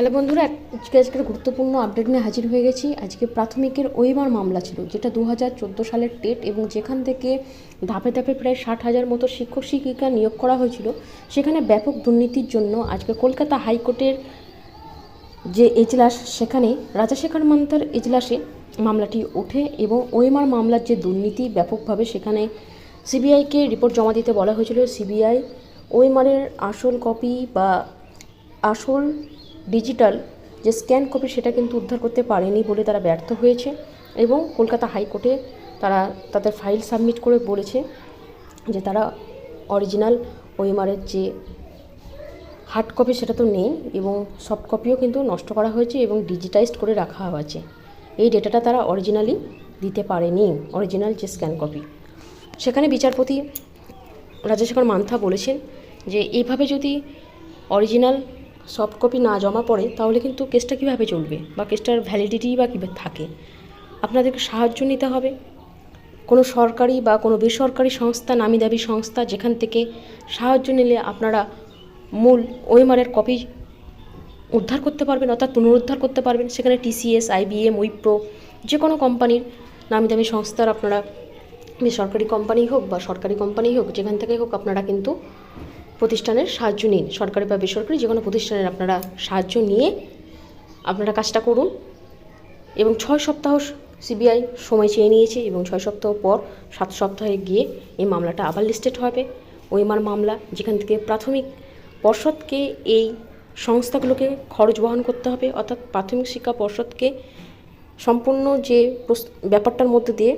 Hello বন্ধুরা, আজকে আজকের গুরুত্বপূর্ণ আপডেট নিয়ে হাজির হয়ে গেছি। আজকে প্রাথমিকের ওইবার মামলা ছিল, যেটা দু হাজার চোদ্দ সালের টেট এবং যেখান থেকে ধাপে ধাপে প্রায় ষাট হাজার মতো শিক্ষক শিক্ষিকা নিয়োগ করা হয়েছিল, সেখানে ব্যাপক দুর্নীতির জন্য আজকে কলকাতা হাইকোর্টের যে এজলাস, সেখানে রাজাশেখর মান্তার এজলাসে মামলাটি ওঠে এবং ওইমার মামলার যে দুর্নীতি ব্যাপকভাবে সেখানে সিবিআইকে রিপোর্ট জমা দিতে বলা হয়েছিল। সিবিআই ওইমারের আসল কপি বা আসল ডিজিটাল যে স্ক্যান কপি সেটা কিন্তু উদ্ধার করতে পারেনি বলে তারা ব্যর্থ হয়েছে এবং কলকাতা হাইকোর্টে তারা তাদের ফাইল সাবমিট করে বলেছে যে তারা অরিজিনাল ওইমারের যে হার্ড কপি সেটা তো নেই এবং সফট কপিও কিন্তু নষ্ট করা হয়েছে এবং ডিজিটাইজড করে রাখা হয়েছে এই ডেটাটা তারা অরিজিনালি দিতে পারেনি, অরিজিনাল যে স্ক্যান কপি। সেখানে বিচারপতি রাজশেখর মান্থা বলেছেন যে এইভাবে যদি অরিজিনাল সফট কপি না জমা পড়ে, তাহলে কিন্তু কেসটা কীভাবে চলবে? বা কেসটার ভ্যালিডিটি বা কীভাবে থাকে? আপনাদেরকে সাহায্য নিতে হবে। কোনো সরকারি বা কোনো বেসরকারি সংস্থা নামি দাবি সংস্থা, যেখান থেকে সাহায্য নিলে আপনারা মূল ওয়েমারের কপি উদ্ধার করতে পারবেন, অর্থাৎ পুনরুদ্ধার করতে পারবেন। সেখানে টিসিএস, আইবিএম, উইপ্রো যে কোনো কোম্পানির নামি দামি সংস্থার আপনারা বেসরকারি কোম্পানি হোক বা সরকারি কোম্পানি হোক, যেখান থেকে হোক, আপনারা কিন্তু প্রতিষ্ঠানের সাহায্য নিন। সরকারি বা বেসরকারি যে কোনো প্রতিষ্ঠানের আপনারা সাহায্য নিয়ে আপনারা কাজটা করুন। এবং ছয় সপ্তাহ সিবিআই সময় চেয়ে নিয়েছে এবং ছয় সপ্তাহ পর সাত সপ্তাহে গিয়ে এই মামলাটা আবার লিস্টেড হবে। ওইমার মামলা, যেখান থেকে প্রাথমিক পর্ষদকে এই সংস্থাগুলোকে খরচ বহন করতে হবে, অর্থাৎ প্রাথমিক শিক্ষা পর্ষদকে সম্পূর্ণ যে ব্যাপারটার মধ্যে দিয়ে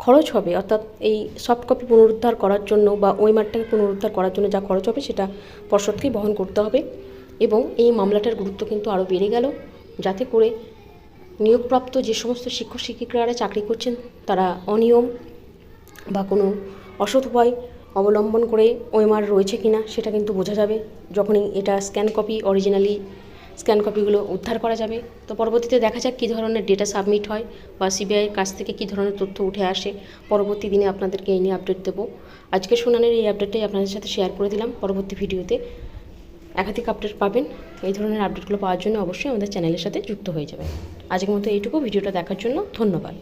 খরচ হবে, অর্থাৎ এই সফট কপি পুনরুদ্ধার করার জন্য বা ওইমারটাকে পুনরুদ্ধার করার জন্য যা খরচ হবে সেটা পর্ষদকেই বহন করতে হবে এবং এই মামলাটার গুরুত্ব কিন্তু আরও বেড়ে গেল। যাতে করে নিয়োগপ্রাপ্ত যে সমস্ত শিক্ষক শিক্ষিকারা চাকরি করছেন তারা অনিয়ম বা কোনো অসৎ উপায় অবলম্বন করে ওএমআর রয়েছে কিনা সেটা কিন্তু বোঝা যাবে। যখনই এটা স্ক্যান কপি অরিজিনালি স্ক্যান কপিগুলো উদ্ধার করা যাবে। তো পরবর্তীতে দেখা যাক কী ধরনের ডেটা সাবমিট হয় বা সিবিআইয়ের কাছ থেকে কী ধরনের তথ্য উঠে আসে। পরবর্তী দিনে আপনাদেরকে এই নিয়ে আপডেট দেবো। আজকে শুনানির এই আপডেটটাই আপনাদের সাথে শেয়ার করে দিলাম। পরবর্তী ভিডিওতে একাধিক আপডেট পাবেন। এই ধরনের আপডেটগুলো পাওয়ার জন্য অবশ্যই আমাদের চ্যানেলের সাথে যুক্ত হয়ে যাবেন। আজকের মতো এইটুকু। ভিডিওটা দেখার জন্য ধন্যবাদ।